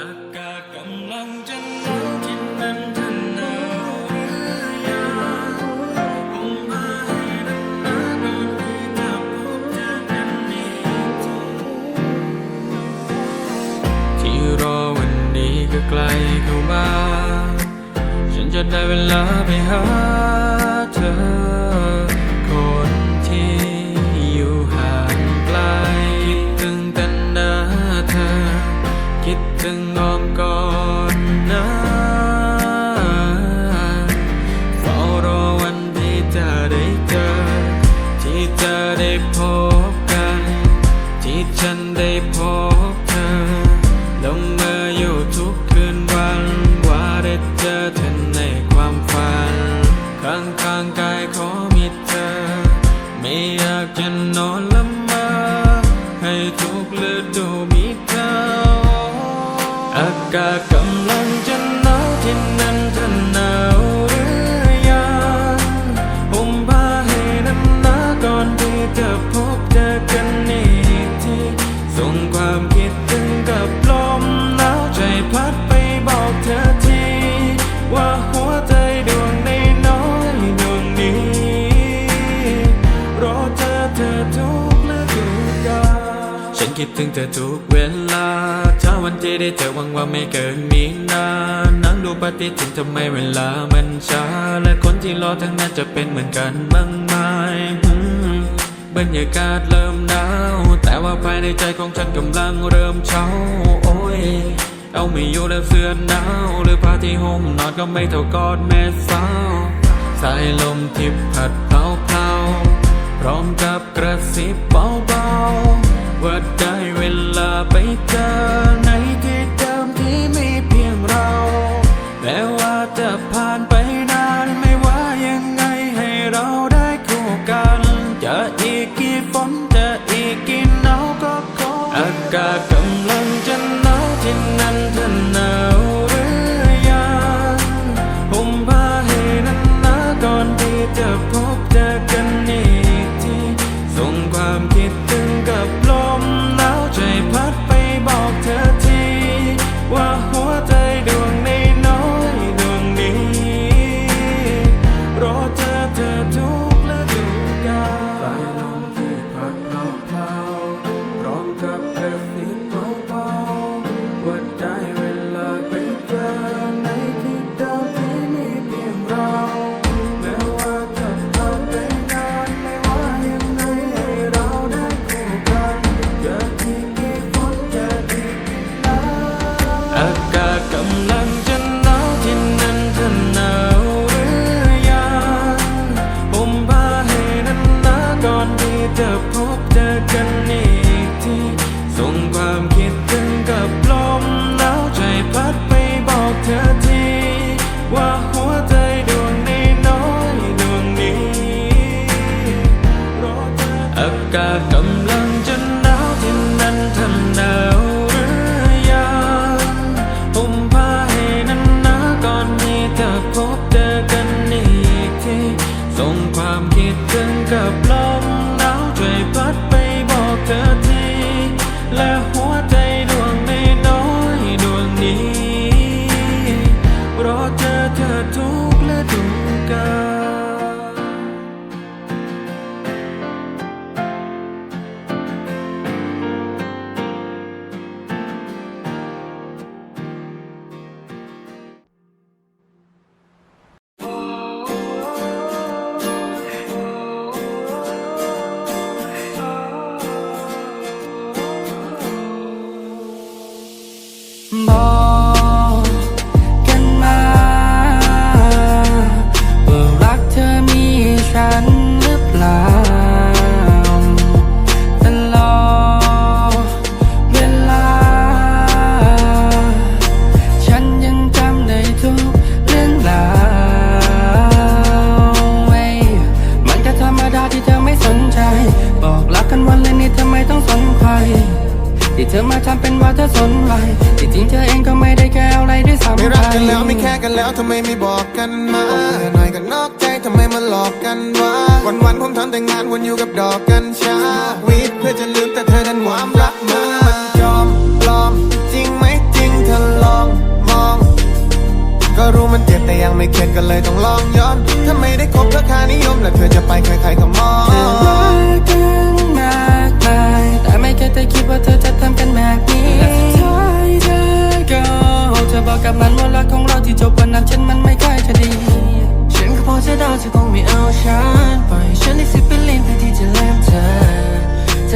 อากาศกำลังจะหนาวที่น้นท่หนาวหรือยังคงมาให้น้นนอนดีนับพบเธอกันอีกที่รอวันนี้ก็ใกล้เข้ามา ฉันจะได้เวลาไปหา kittin gom กาก ถึงเธอทุกเวลาเช้าวันที่ได้เจอหวังว่าไม่เกินมีนานั่งดูปฏิทินทำไมเวลามันช้า และคนที่รอทั้งนั้นจะเป็นเหมือนกันบ้างไหมบรรยากาศเริ่มหนาว แต่ว่าภายในใจของฉันกำลังเริ่มเช้า โอ้ย เอาไม่อยู่แล้วเสื้อหนาว หรือผ้าที่ห่มนอนก็ไม่เท่ากอดแม่สาว สายลมทิพย์ผัดเผาเผาพร้อมกับกระซิบเบาๆ ว่าได้เวลาไปเจอ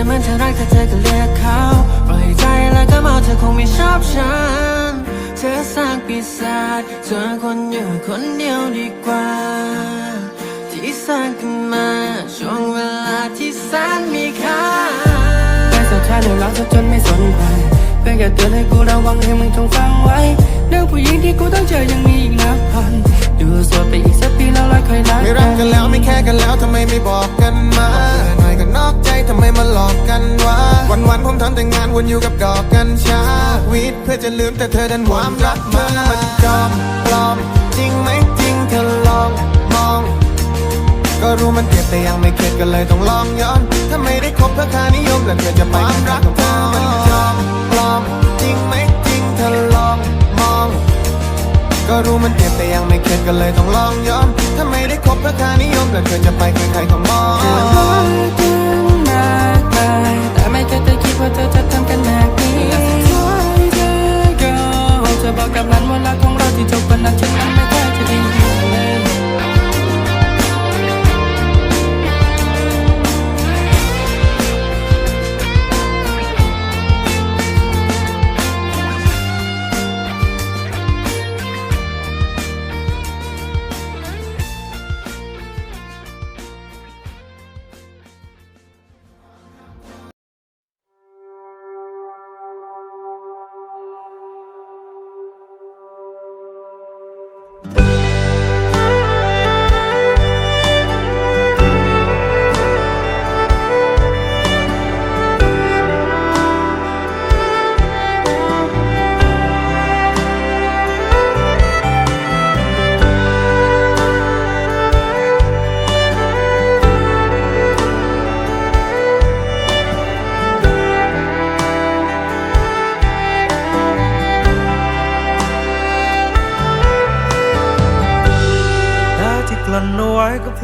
เธอมันเธอรักแต่เธอก็เลือกเขาปล่อยใจแล้วก็เมาเธอคงไม่ชอบฉัน เธอสร้างปีศาจเธอคนอยู่คนเดียวดีกว่า ที่สร้างขึ้นมาช่วงเวลาที่แสนมีค่าแต่สุดท้ายเดี๋ยวรักเธอจนไม่สนใครเพียงแค่เตือนให้กูระวังให้มึงจงฟังไว้เรื่องผู้หญิงที่กูต้องเจอยังมีอีกนับพันอยู่โสดไปอีกสักปีแล้วเราค่อยรักไม่รักกันแล้วไม่แค่กันแล้วทำไมไม่บอกกันมาหน่อยก็นอกใจทำไมมา แต่งานวนอยู่กับดอกกัญชาวิทย์เพื่อจะลืมแต่เธอดันความรักมามันจอมปลอม จริงไหมจริงเธอลองมอง ก็รู้มันเจ็บแต่ยังไม่เข็ดก็เลยต้องลองย้อน ถ้าไม่ได้คบเพื่อค่านิยมแล้วเธอจะไปความรักเธอมันจอมปลอม จริงไหมจริงเธอลองมอง ก็รู้มันเจ็บแต่ยังไม่เข็ดก็เลยต้องลองย้อน ถ้าไม่ได้คบเพื่อค่านิยมแล้วเธอจะไปใครๆก็มอง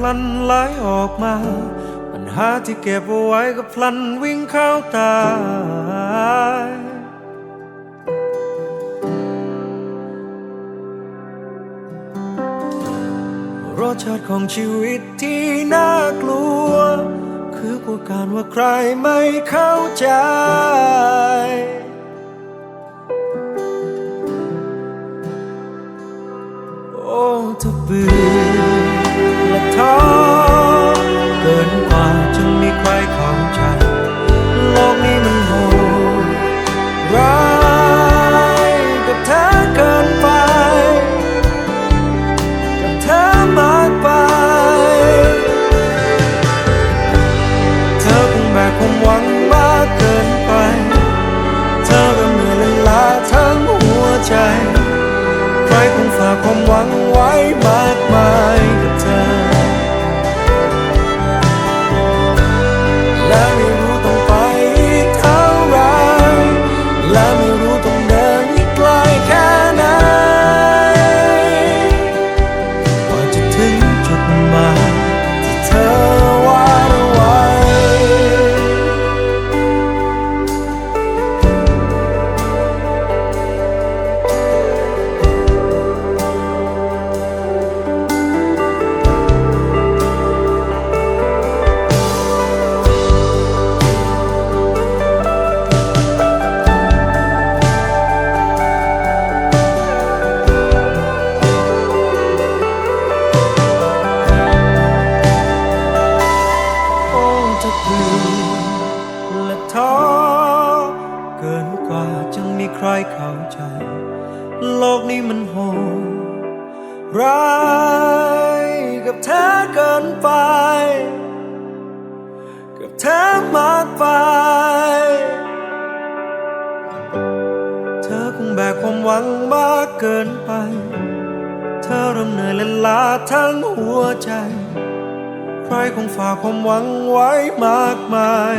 ลันไหลออกมา ปัญหาที่เก็บเอาไว้ก็พลันวิ่งเข้าตารสชาติของชีวิตที่น่ากลัว คือกลัวการว่าใครไม่เข้าใจโอ้ถ้าเบื่อ ท้อเกินกว่าจะมีใคร เข้าใจ โลกนี้มันโหดร้ายกับเธอเกินไป กับเธอมากไป เธอคงแบกความหวังมากเกินไป เธอเริ่มเหนื่อยและล้าทั้งหัวใจ ใครคงฝากความหวังไว้มากมาย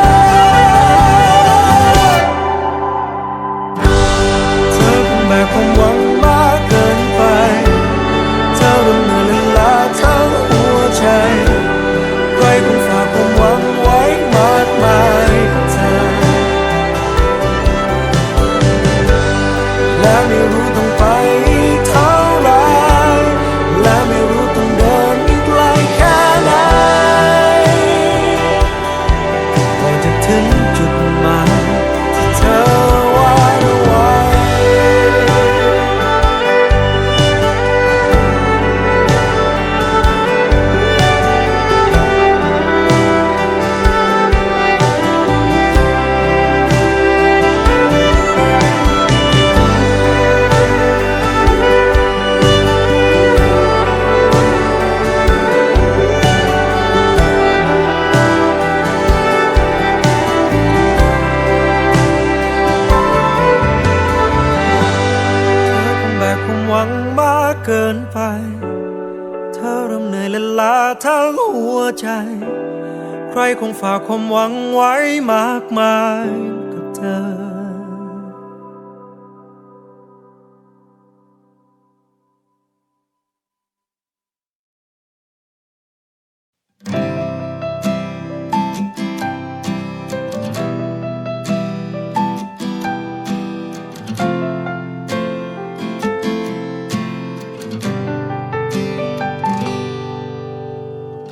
หัวใจ ใครคงฝากความหวังไว้มากมายกับเธอ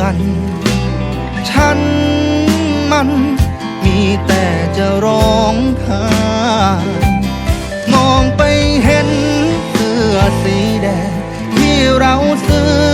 กัน ฉันมันมีแต่จะร้องไห้มองไปเห็นเสื้อสีแดงที่เราซื้อ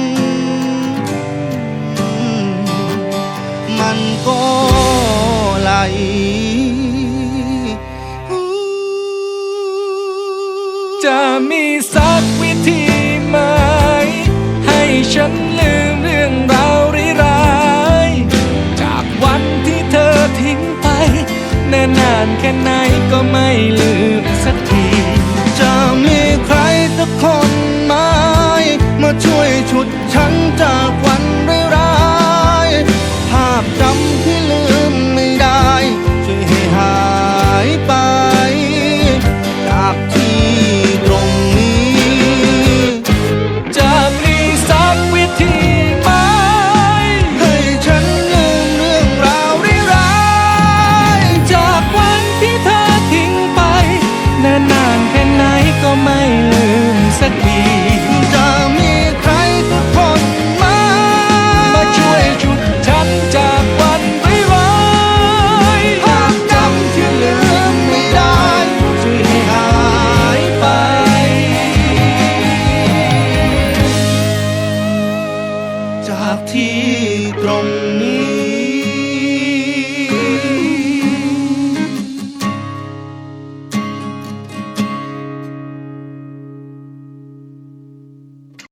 ัน ชุดฉันจาก